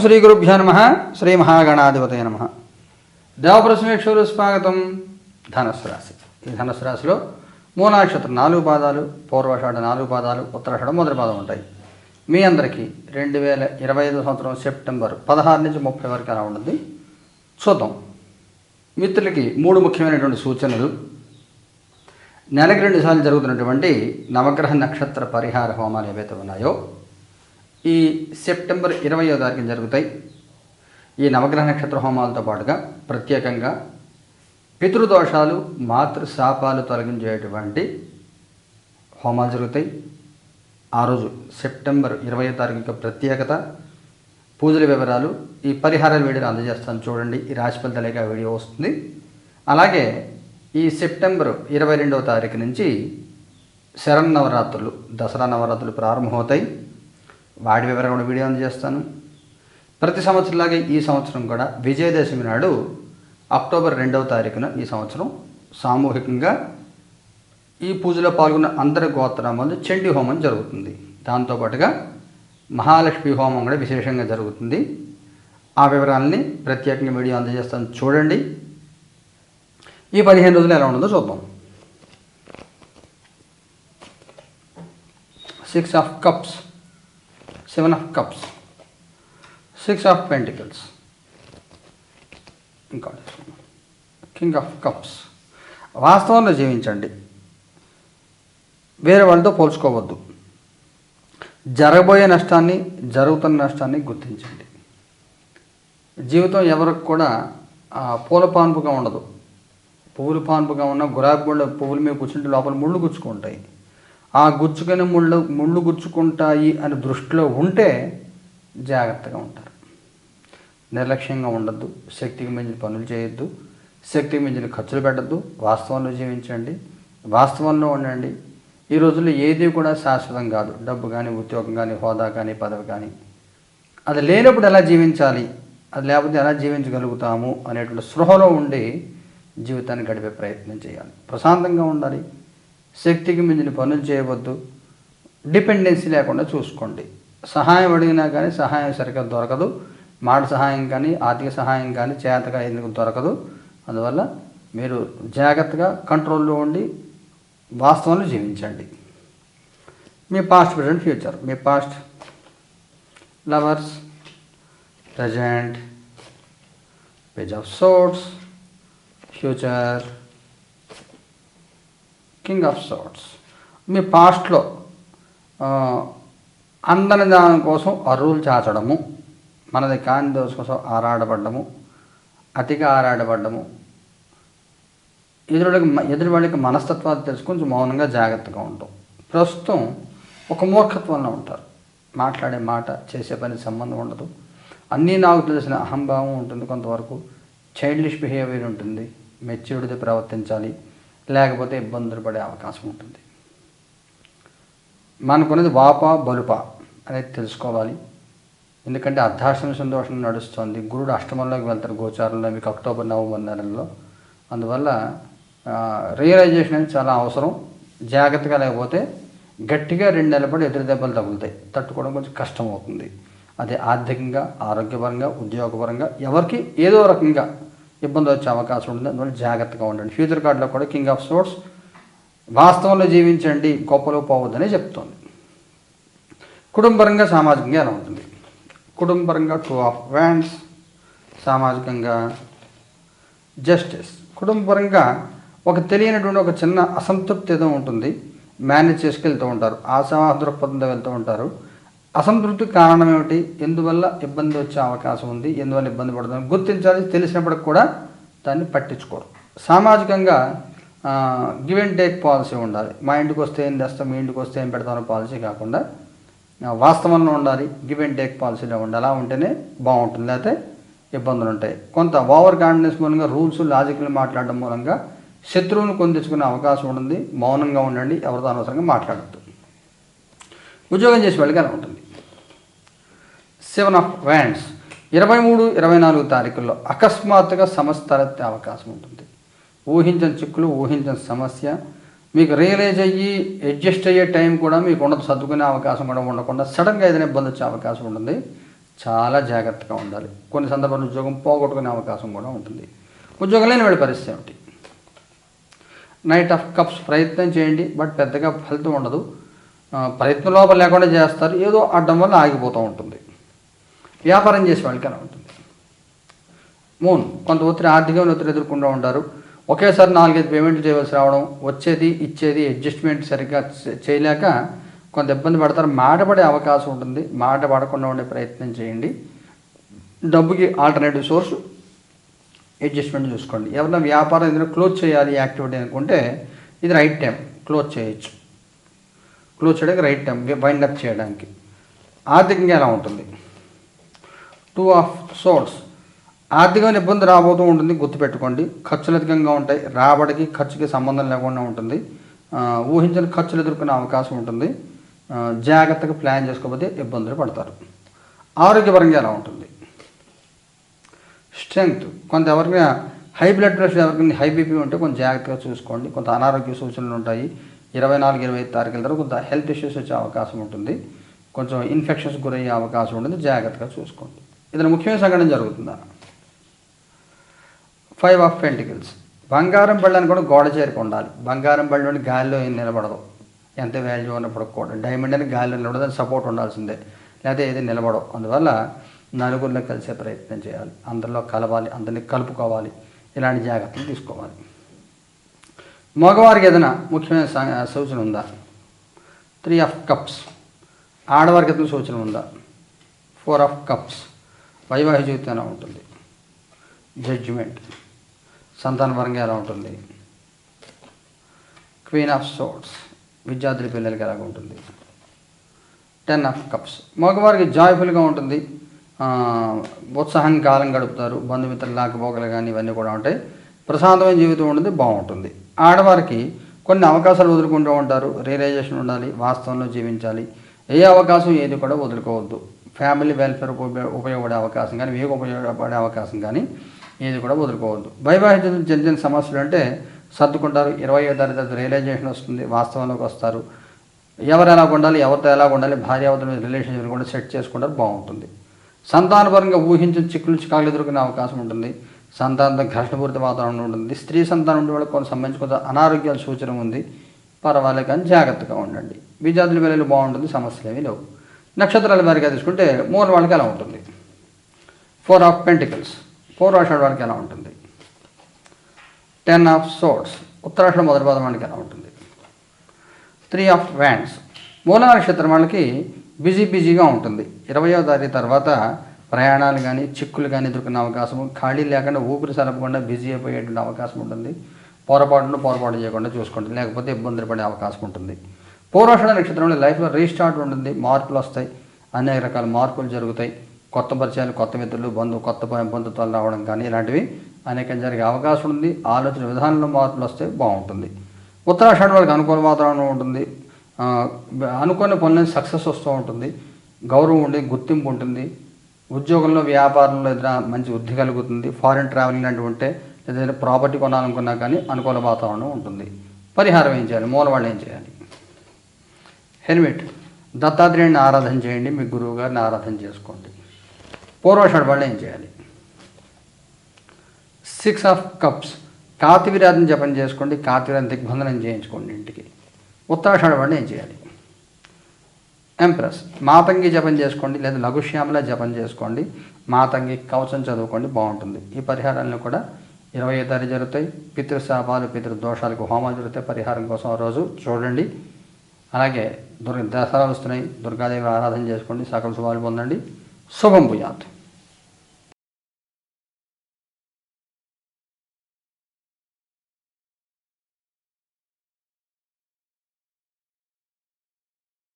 శ్రీ గురుభ్యో నమ. శ్రీ మహాగణాధిపతయ నమ. దేవప్రసమేశ్వరు స్వాగతం ధనస్సు రాశి. ఈ ధనస్సు రాశిలో మూలాక్షత్రం నాలుగు పాదాలు పూర్వాషాఢ నాలుగు పాదాలు ఉత్తరాషాఢ మొదటి పాదం ఉంటాయి. మీ అందరికీ రెండు వేల ఇరవై ఐదు సంవత్సరం సెప్టెంబర్ పదహారు నుంచి ముప్పై వరకు ఎలా ఉంటుంది? చూద్దాం. మిత్రులకి మూడు ముఖ్యమైనటువంటి సూచనలు. నెలకి రెండు సార్లు జరుగుతున్నటువంటి నవగ్రహ నక్షత్ర పరిహార హోమాలు ఏవైతే ఉన్నాయో ఈ సెప్టెంబర్ ఇరవయో తారీఖున జరుగుతాయి. ఈ నవగ్రహ నక్షత్ర హోమాలతో పాటుగా ప్రత్యేకంగా పితృదోషాలు మాతృశాపాలు తొలగించేటువంటి హోమాలు జరుగుతాయి. ఆ రోజు సెప్టెంబర్ ఇరవై తారీఖు యొక్క ప్రత్యేకత పూజల వివరాలు ఈ పరిహారాల వీడియోని అందజేస్తాను చూడండి. ఈ రాశి ఫలితాలేక వీడియో వస్తుంది. అలాగే ఈ సెప్టెంబర్ ఇరవై రెండవ తారీఖు నుంచి శరన్నవరాత్రులు దసరా నవరాత్రులు ప్రారంభమవుతాయి. వాటి వివరాలు కూడా వీడియో అందజేస్తాను. ప్రతి సంవత్సరంలాగే ఈ సంవత్సరం కూడా విజయదశమి నాడు అక్టోబర్ రెండవ తారీఖున ఈ సంవత్సరం సామూహికంగా ఈ పూజలో పాల్గొన్న అందరి గోత్రామాలు చండీ హోమం జరుగుతుంది. దాంతోపాటుగా మహాలక్ష్మి హోమం కూడా విశేషంగా జరుగుతుంది. ఆ వివరాలని ప్రత్యేకంగా వీడియో అందజేస్తాను. చూడండి. ఈ పదిహేను రోజులు ఎలా ఉండదో చూద్దాం. Six of cups seven of cups six of pentacles. ఇంకా కింగ్ ఆఫ్ కప్స్. వాస్తవంలో జీవించండి. వేరే వాళ్ళతో పోల్చుకోవద్దు. జరగబోయే నష్టాన్ని జరుగుతున్న నష్టాన్ని గుర్తించండి. జీవితం ఎవరికి కూడా పూల పాన్పుగా ఉండదు. పువ్వులు పాన్పుగా ఉన్న గులాబీ గుండె పువ్వుల మీద కూర్చుంటే లోపల ముళ్ళు గుచ్చుకుంటాయి. ఆ గుచ్చుకొని ముళ్ళు ముళ్ళు గుచ్చుకుంటాయి అని దృష్టిలో ఉంటే జాగ్రత్తగా ఉంటారు. నిర్లక్ష్యంగా ఉండద్దు శక్తికి మించిన పనులు చేయొద్దు శక్తికి మించిన ఖర్చులు పెట్టద్దు వాస్తవంలో జీవించండి వాస్తవంలో ఉండండి. ఈ రోజుల్లో ఏది కూడా శాశ్వతం కాదు. డబ్బు కానీ ఉద్యోగం కానీ హోదా కానీ పదవి కానీ. అది లేనప్పుడు ఎలా జీవించాలి? అది లేకపోతే ఎలా జీవించగలుగుతాము అనేటువంటి స్పృహలో ఉండి జీవితాన్ని గడిపే ప్రయత్నం చేయాలి. ప్రశాంతంగా ఉండాలి. శక్తికి మించిన పనులు చేయవద్దు. డిపెండెన్సీ లేకుండా చూసుకోండి. సహాయం అడిగినా కానీ సహాయం సరిగ్గా దొరకదు. మాట సహాయం కానీ ఆర్థిక సహాయం కానీ చేతగా ఎందుకు దొరకదు? అందువల్ల మీరు జాగ్రత్తగా కంట్రోల్లో ఉండి వాస్తవంలో జీవించండి. మీ past present future. Me past lovers present page of swords future. King of swords మీ పాస్ట్లో అందని దాని కోసం అరువులు చాచడము మనది కాని దోష కోసం ఆరాడబడ్డము అతిగా ఆరాడబడ్డము ఎదురుడికి ఎదురు వాళ్ళకి మనస్తత్వాలు తెలుసుకొని కొంచెం మౌనంగా జాగ్రత్తగా ఉంటాం. ప్రస్తుతం ఒక మూర్ఖత్వంలో ఉంటారు. మాట్లాడే మాట చేసే పని సంబంధం ఉండదు. అన్నీ నాకు తెలిసిన అహంభావం ఉంటుంది కొంతవరకు. చైల్డిష్ బిహేవియర్ ఉంటుంది. మెచ్యూరిటీ ప్రవర్తించాలి. లేకపోతే ఇబ్బందులు పడే అవకాశం ఉంటుంది. మనకున్నది వాప బలుప అనేది తెలుసుకోవాలి. ఎందుకంటే అర్ధాష్టమ సంతోషం నడుస్తుంది. గురుడు అష్టమంలోకి వెళ్తారు గోచారంలో మీకు అక్టోబర్ నవంబర్ నెలల్లో. అందువల్ల రియలైజేషన్ అనేది చాలా అవసరం. జాగ్రత్తగా లేకపోతే గట్టిగా రెండు నెలల పాటు ఎదురు దెబ్బలు తగులుతాయి. తట్టుకోవడం కొంచెం కష్టం అవుతుంది. అదే ఆర్థికంగా ఆరోగ్యపరంగా ఉద్యోగపరంగా ఎవరికి ఏదో రకంగా ఇబ్బంది వచ్చే అవకాశం ఉంటుంది. అందువల్ల జాగ్రత్తగా ఉండండి. ఫ్యూచర్ కార్డులో కూడా కింగ్ ఆఫ్ సోర్స్ వాస్తవంలో జీవించండి గొప్పలో పోవద్దని చెప్తోంది. కుటుంబరంగా సామాజికంగా ఎలా ఉంటుంది? కుటుంబపరంగా టూ ఆఫ్ వ్యాండ్స్ సామాజికంగా జస్టిస్ కుటుంబపరంగా ఒక తెలియనటువంటి ఒక చిన్న అసంతృప్తి ఏదో ఉంటుంది. మేనేజ్ చేసుకెళ్తూ ఉంటారు. ఆశావాహ దృక్పథంతో వెళ్తూ ఉంటారు. అసంతృప్తి కారణం ఏమిటి? ఎందువల్ల ఇబ్బంది వచ్చే అవకాశం ఉంది? ఎందువల్ల ఇబ్బంది పడుతుంది గుర్తించాలి తెలిసినప్పటికి కూడా దాన్ని పట్టించుకోరు. సామాజికంగా గివ్ అండ్ టేక్ పాలసీ ఉండాలి. మా ఇంటికి వస్తే ఏం తెస్తాం మీ ఇంటికి వస్తే ఏం పెడతామో పాలసీ కాకుండా వాస్తవంలో ఉండాలి గివ్ అండ్ టేక్ పాలసీలో ఉండాలి. అలా ఉంటేనే బాగుంటుంది. లేకపోతే ఇబ్బందులు ఉంటాయి. కొంత ఓవర్ కాన్ఫిడెన్స్ మూలంగా రూల్స్ లాజిక్లు మాట్లాడడం మూలంగా శత్రువును కొందించుకునే అవకాశం ఉంటుంది. మౌనంగా ఉండండి ఎవరితో అనవసరంగా మాట్లాడద్దు. ఉద్యోగం చేసి వెళ్ళగానే అలా ఉంటుంది. సెవెన్ ఆఫ్ వ్యాండ్స్ ఇరవై మూడు ఇరవై నాలుగు తారీఖుల్లో అకస్మాత్తుగా సమస్య తలెత్తే అవకాశం ఉంటుంది. ఊహించని చిక్కులు ఊహించని సమస్య. మీకు రియలైజ్ అయ్యి అడ్జస్ట్ అయ్యే టైం కూడా మీకు ఉండదు. సర్దుకునే అవకాశం కూడా ఉండకుండా సడన్గా ఏదైనా ఇబ్బంది వచ్చే అవకాశం ఉంటుంది. చాలా జాగ్రత్తగా ఉండాలి. కొన్ని సందర్భాల్లో ఉద్యోగం పోగొట్టుకునే అవకాశం కూడా ఉంటుంది. ఉద్యోగం లేని వాడి పరిస్థితి ఏమిటి? నైట్ ఆఫ్ కప్స్ ప్రయత్నం చేయండి బట్ పెద్దగా ఫలితం ఉండదు. ప్రయత్నం లోపల లేకుండా చేస్తారు. ఏదో అడ్డం వల్ల ఆగిపోతూ ఉంటుంది. వ్యాపారం చేసే వాళ్ళకి అలా ఉంటుంది. మూన్ కొంత ఒత్తిడి ఆర్థికమైన ఒత్తిడి ఎదుర్కొంటూ ఉంటారు. ఒకేసారి నాలుగైదు పేమెంట్లు చేయవలసి రావడం వచ్చేది ఇచ్చేది అడ్జస్ట్మెంట్ సరిగ్గా చేయలేక కొంత ఇబ్బంది పడతారు. మాట పడే అవకాశం ఉంటుంది. మాట పడకుండా ఉండే ప్రయత్నం చేయండి. డబ్బుకి ఆల్టర్నేటివ్ సోర్స్ అడ్జస్ట్మెంట్ చూసుకోండి. ఎవరైనా వ్యాపారం ఏదైనా క్లోజ్ చేయాలి యాక్టివిటీ అనుకుంటే ఇది రైట్ టైం క్లోజ్ చేయొచ్చు. క్లోజ్ చేయడానికి రైట్ టైం వైండ్ అప్ చేయడానికి. ఆర్థికంగా ఎలా ఉంటుంది? టూ ఆఫ్ సోర్స్ ఆర్థికమైన ఇబ్బంది రాబోతూ ఉంటుంది గుర్తుపెట్టుకోండి. ఖర్చులు అధికంగా ఉంటాయి రాబడికి ఖర్చుకి సంబంధం లేకుండా ఉంటుంది. ఊహించిన ఊహించని ఖర్చులు ఎదుర్కొనే అవకాశం ఉంటుంది. జాగ్రత్తగా ప్లాన్ చేసుకోకపోతే ఇబ్బందులు పడతారు. ఆరోగ్యపరంగా ఎలా ఉంటుంది? స్ట్రెంగ్త్ కొంత ఎవరికైనా హై బ్లడ్ ప్రెషర్ ఎవరికైనా హై బీపీ ఉంటే కొంచెం జాగ్రత్తగా చూసుకోండి. కొంత అనారోగ్య సూచనలు ఉంటాయి. ఇరవై నాలుగు ఇరవై ఐదు తారీఖుల తర్వాత కొంత హెల్త్ ఇష్యూస్ వచ్చే అవకాశం ఉంటుంది. కొంచెం ఇన్ఫెక్షన్స్ గురయ్యే అవకాశం ఉంటుంది. జాగ్రత్తగా చూసుకోండి. ఏదైనా ముఖ్యమైన సంఘటన జరుగుతుందా? ఫైవ్ ఆఫ్ పెంటికల్స్ బంగారం బళ్ళని కూడా గోడ చేరుకు ఉండాలి. బంగారం బళ్ళు నుండి గాలిలో ఏం నిలబడదు. ఎంత వాల్యూ ఉన్నప్పుడు కూడా డైమండ్ అని గాలిలో నిలబడదు సపోర్ట్ ఉండాల్సిందే. లేకపోతే ఏది నిలబడవు. అందువల్ల నలుగురిలో కలిసే ప్రయత్నం చేయాలి. అందరిలో కలవాలి అందరినీ కలుపుకోవాలి. ఇలాంటి జాగ్రత్తలు తీసుకోవాలి. మగవారికి ఏదైనా ముఖ్యమైన సూచన ఉందా? త్రీ ఆఫ్ కప్స్ ఆడవారికి ఏదైనా సూచన ఉందా? ఫోర్ ఆఫ్ కప్స్ వైవాహిక జీవితం ఎలా ఉంటుంది? జడ్జిమెంట్ సంతానపరంగా ఎలా ఉంటుంది? క్వీన్ ఆఫ్ సోట్స్ విద్యార్థుల పిల్లలకి ఎలాగ ఉంటుంది? టెన్ ఆఫ్ కప్స్ మగవారికి జాయ్ఫుల్గా ఉంటుంది. ఆ, కాలం గడుపుతారు. బంధుమిత్రులు లాకపోకలు కానీ ఇవన్నీ కూడా ఉంటాయి. ప్రశాంతమైన జీవితం ఉంటుంది. బాగుంటుంది. ఆడవారికి కొన్ని అవకాశాలు వదులుకుంటూ ఉంటారు. రియలైజేషన్ ఉండాలి. వాస్తవంలో జీవించాలి. ఏ అవకాశం ఏది కూడా వదులుకోవద్దు. ఫ్యామిలీ వెల్ఫేర్ ఉపయోగ ఉపయోగపడే అవకాశం కానీ మీకు ఉపయోగపడే అవకాశం కానీ ఏది కూడా వదులుకోవద్దు. వైవాహిక జీవితంలో సమస్యలు అంటే సర్దుకుంటారు. ఇరవై ఐదో తారీఖు రియలైజేషన్ వస్తుంది. వాస్తవంలోకి వస్తారు. ఎవరు ఎలా ఉండాలి ఎవరితో ఎలా ఉండాలి భార్యావత మీద రిలేషన్షిప్ కూడా సెట్ చేసుకుంటారు బాగుంటుంది. సంతానపరంగా ఊహించిన చిక్కులు చికాకులు ఎదుర్కొనే అవకాశం ఉంటుంది. సంతానంతో ఘర్షణపూరిత వాతావరణం ఉంటుంది. స్త్రీ సంతానం ఉండే వాళ్ళకి కొంత సంబంధించి కొంత అనారోగ్యాల సూచన ఉంది. పర్వాలేదు కానీ జాగ్రత్తగా ఉండండి. విద్యార్థుల పిల్లలు బాగుంటుంది సమస్యలు ఏమీ లేవు. నక్షత్రాల వారిగా తీసుకుంటే మూల వాళ్ళకి ఎలా ఉంటుంది. Four of pentacles. ఫోర్ ఆషాఢ వాళ్ళకి ఎలా ఉంటుంది. టెన్ ఆఫ్ సోర్ట్స్ ఉత్తరాషాఢ మొదటి పాదం వాళ్ళకి ఎలా ఉంటుంది. Three of wands. మూల నక్షత్రం వాళ్ళకి బిజీ బిజీగా ఉంటుంది. ఇరవయో తారీఖు తర్వాత ప్రయాణాలు కానీ చిక్కులు కానీ ఎదుర్కొనే అవకాశం ఖాళీ లేకుండా ఊపిరి సరపకుండా బిజీ అయిపోయేటువంటి అవకాశం ఉంటుంది. పొరపాటును పొరపాటు చేయకుండా చూసుకోండి లేకపోతే ఇబ్బందులు పడే అవకాశం ఉంటుంది. పూర్వాషాఢ నక్షత్రంలో లైఫ్లో రీస్టార్ట్ ఉంటుంది మార్పులు వస్తాయి అనేక రకాల మార్పులు జరుగుతాయి. కొత్త పరిచయాలు కొత్త మిత్రులు బంధు కొత్త బంధుత్వాలు రావడం కానీ ఇలాంటివి అనేకం జరిగే అవకాశం ఉంది. ఆలోచన విధానంలో మార్పులు వస్తే బాగుంటుంది. ఉత్తరాషాఢ వాళ్ళకి అనుకూల వాతావరణం ఉంటుంది. ఆ, అనుకున్న పనులని సక్సెస్ వస్తూ ఉంటుంది. గౌరవం ఉండి గుర్తింపు ఉంటుంది. ఉద్యోగంలో వ్యాపారంలో ఏదైనా మంచి వృద్ధి కలుగుతుంది. ఫారిన్ ట్రావెలింగ్ లాంటివి ఉంటే ఏదైనా ప్రాపర్టీ కొనాలనుకున్నా కానీ అనుకూల వాతావరణం ఉంటుంది. పరిహారం ఏం చేయాలి? మూలవాళ్ళు ఏం చేయాలి? హెల్మెట్. దత్తాత్రేయుని ఆరాధన చేయండి మీ గురువు గారిని ఆరాధన చేసుకోండి. పూర్వషాడు వాళ్ళు ఏం చేయాలి? సిక్స్ ఆఫ్ కప్స్ కాతివిరాధన జపం చేసుకోండి కాతివిరాధన దిగ్బంధనం చేయించుకోండి ఇంటికి. ఉత్తరాషాఢ వాళ్ళు ఏం చేయాలి? ఎంప్రెస్ మాతంగి జపం చేసుకోండి లేదా లఘుశ్యామల జపం చేసుకోండి. మాతంగి కవచం చదువుకోండి బాగుంటుంది. ఈ పరిహారాలను కూడా ఇరవై తారీఖు జరుగుతాయి. పితృశాపాలు పితృదోషాలకు హోమాలు జరుగుతాయి. పరిహారం కోసం ఆ రోజు చూడండి. అలాగే దుర్గ దసరా వస్తున్నాయి. దుర్గాదేవి ఆరాధన చేసుకోండి. సకల శుభాలు పొందండి. శుభం భూయాత్.